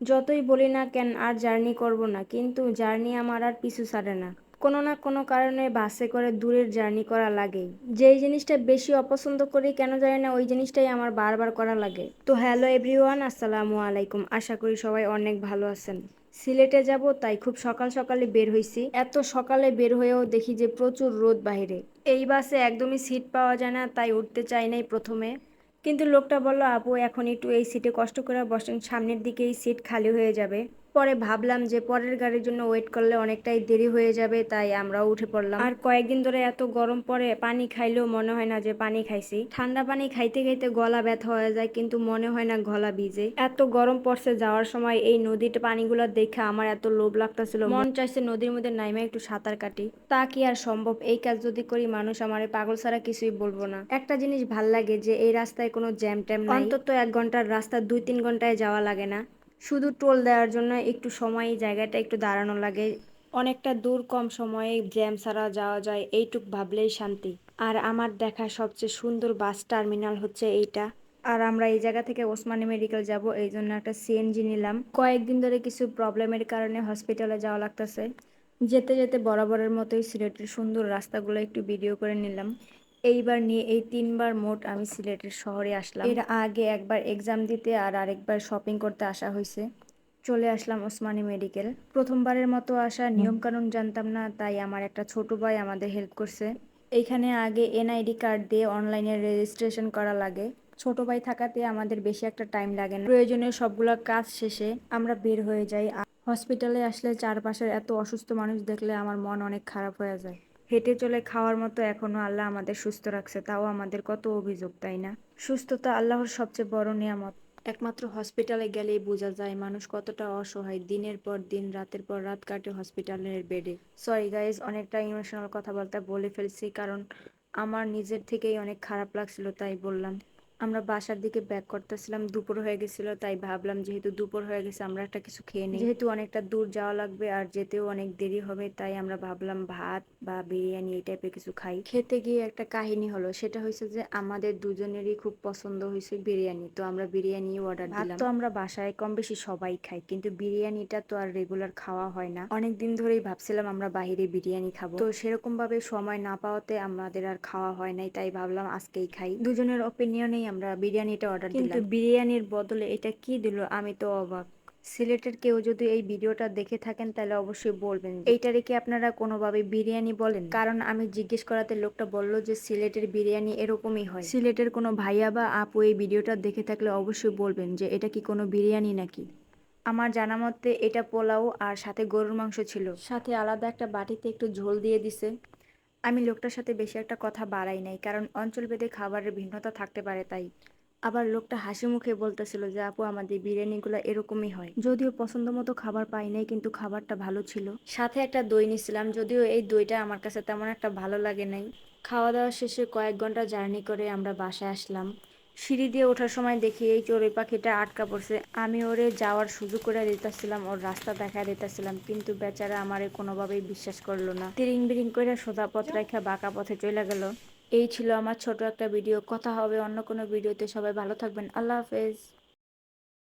যতই বলি না কেন, আর জার্নি করব না। কিন্তু জার্নি আমার আর পিছু ছাড়ে না। কোনো না কোনো কারণে বাসে করে দূরের জার্নি করা লাগেই যেই জিনিসটা বেশি অপছন্দ করি, কেন জানি না, ওই জিনিসটাই আমার বারবার করা লাগে। তো হ্যালো এভরিওয়ান, আসসালামু আলাইকুম। আশা করি সবাই অনেক ভালো আছেন। সিলেটে যাব, তাই খুব সকাল সকালে বের হয়েছি এত সকালে বের হয়েও দেখি যে প্রচুর রোদ বাহিরে। এই বাসে একদমই সিট পাওয়া যায় না, তাই উঠতে চাই নাই প্রথমে। কিন্তু লোকটা বলল, আপু, এখন একটু এই সিটে কষ্ট করে বসেন, সামনের দিকে এই সিট খালি হয়ে যাবে। পরে ভাবলাম যে পরের গাড়ির জন্য ওয়েট করলে অনেকটাই দেরি হয়ে যাবে, তাই আমরাও উঠে পড়লাম। আর কয়েকদিন ধরে এত গরম পরে পানি খাইলেও মনে হয় না যে পানি খাইছি। ঠান্ডা পানি খাইতে খাইতে গলা ব্যথা হয়ে যায়, কিন্তু মনে হয় না গলা ভিজে। এত গরম পড়ছে যাওয়ার সময় এই নদীতে পানিগুলো দেখে আমার এত লোভ লাগতেছিল। মন চাইছে নদীর মধ্যে নাইমে একটু সাঁতার কাটি। তা কি আর সম্ভব? এই কাজ যদি করি মানুষ আমার পাগল ছাড়া কিছুই বলব না। একটা জিনিস ভালো লাগে যে এই রাস্তায় কোনো জ্যাম ট্যাম অন্তত এক ঘণ্টার রাস্তা দুই তিন ঘন্টায় যাওয়া লাগে না। শুধু টোল দেওয়ার জন্য একটু সময় জায়গাটা একটু দাঁড়ানো লাগে। অনেকটা দূর কম সময়ে জ্যাম ছাড়া যাওয়া যায়, এইটুক ভাবলেই শান্তি। আর আমার দেখা সবচেয়ে সুন্দর বাস টার্মিনাল হচ্ছে এইটা। আর আমরা এই জায়গা থেকে ওসমানী মেডিকেল যাব, এই জন্য একটা সিএনজি নিলাম। কয়েকদিন ধরে কিছু প্রবলেমের কারণে হসপিটালে যাওয়া লাগতেছে। যেতে যেতে বরাবরের মতোই সিলেটের সুন্দর রাস্তাগুলো একটু ভিডিও করে নিলাম। এইবার নিয়ে এই তিনবার মোট আমি সিলেটের শহরে আসলাম। এর আগে একবার এক্সাম দিতে আর আরেকবার শপিং করতে আসা হয়েছে। চলে আসলাম ওসমানী মেডিকেল প্রথমবারের মতো আসা নিয়মকানুন জানতাম না তাই আমার একটা ছোট ভাই আমাদের হেল্প করছে। এইখানে আগে এনআইডি কার্ড দিয়ে অনলাইনে রেজিস্ট্রেশন করা লাগে। ছোট ভাই থাকাতে আমাদের বেশি একটা টাইম লাগে না। প্রয়োজনীয় সবগুলো কাজ শেষে আমরা বের হয়ে যাই। হসপিটালে আসলে চারপাশের এত অসুস্থ মানুষ দেখলে আমার মন অনেক খারাপ হয়ে যায়। হেঁটে চলে খাওয়ার মতো এখনও আল্লাহ আমাদের সুস্থ রাখছে, তাও আমাদের কত অভিযোগ, তাই না? সুস্থতা আল্লাহর সবচেয়ে বড় নিয়ামত। একমাত্র হসপিটালে গেলেই বোঝা যায় মানুষ কতটা অসহায়, দিনের পর দিন, রাতের পর রাত কাটে হসপিটালের বেডে সরি গাইজ অনেকটা ইমোশনাল কথাবার্তা বলে ফেলছি, কারণ আমার নিজের থেকেই অনেক খারাপ লাগছিল, তাই বললাম। আমরা বাসার দিকে ব্যাক করতেছিলাম দুপুর হয়ে গেছিল তাই ভাবলাম যেহেতু দুপুর হয়ে গেছে আমরা একটা কিছু খেয়ে নিই। যেহেতু অনেকটা দূর যাওয়া লাগবে আর যেতেও অনেক দেরি হবে তাই আমরা ভাবলাম ভাত বা বিরিয়ানি এই টাইপের কিছু খাই। খেতে গিয়ে একটা কাহিনী হলো সেটা হয়েছে যে আমাদের দুজনেরই খুব পছন্দ হয়েছে বিরিয়ানি তো আমরা বিরিয়ানি অর্ডার দিলাম। তো আমরা বাসায় কম বেশি সবাই খাই কিন্তু বিরিয়ানিটা তো আর রেগুলার খাওয়া হয় না। অনেক দিন ধরেই ভাবছিলাম আমরা বাইরে বিরিয়ানি খাব। তো সেরকম ভাবে সময় না পাওয়াতে আমাদের আর খাওয়া হয় নাই তাই ভাবলাম আজকেই খাই। দুজনের অপিনিয়নেই আমরা বিরিয়ানিটা অর্ডার দিলাম। কিন্তু বিরিয়ানির বদলে এটা কি দিল? আমি তো অবাক। সিলেটের কেউ যদি এই ভিডিওটা দেখে থাকেন তাহলে অবশ্যই বলবেন এইটারে কি আপনারা কোনোভাবে বিরিয়ানি বলেন? কারণ আমি জিজ্ঞেস করাতে লোকটা বলল যে সিলেটের বিরিয়ানি এরকমই হয়। সিলেটের কোনো ভাইয়া বা আপু এই ভিডিওটা দেখে থাকলে অবশ্যই বলবেন যে এটা কি কোনো বিরিয়ানি নাকি? আমার জানা মতে এটা পোলাও আর সাথে গরুর মাংস ছিল। সাথে আলাদা একটা বাটিতে একটু ঝোল দিয়ে দিছে। আমি লোকটার সাথে বেশি একটা কথা বাড়াই নাই, কারণ অঞ্চলভেদে খাবারের ভিন্নতা থাকতে পারে তাই। আবার লোকটা হাসি মুখে বলতেছিল যে, আপু, আমাদের বিরিয়ানিগুলো এরকমই হয়। যদিও পছন্দ মতো খাবার পাই নাই, কিন্তু খাবারটা ভালো ছিল। সাথে একটা দই নিছিলাম, যদিও এই দইটা আমার কাছে তেমন একটা ভালো লাগে নাই। খাওয়া দাওয়া শেষে কয়েক ঘণ্টা জার্নি করে আমরা বাসায় আসলাম। সিঁড়ি দিয়ে ওঠার সময় দেখি এই চড়ুই পাখিটা আটকা পড়ছে। আমি ওরে যাওয়ার সুযোগ করে দিতেছিলাম, ওর রাস্তা দেখা দিতেছিলাম, কিন্তু বেচারা আমারে কোনোভাবেই বিশ্বাস করল না। তিরিং বিরিং করে সোজা পথ রেখা বাঁকা পথে চলে গেল। এই ছিল আমার ছোট একটা ভিডিও। কথা হবে অন্য কোনো ভিডিওতে। সবাই ভালো থাকবেন। আল্লাহ হাফেজ।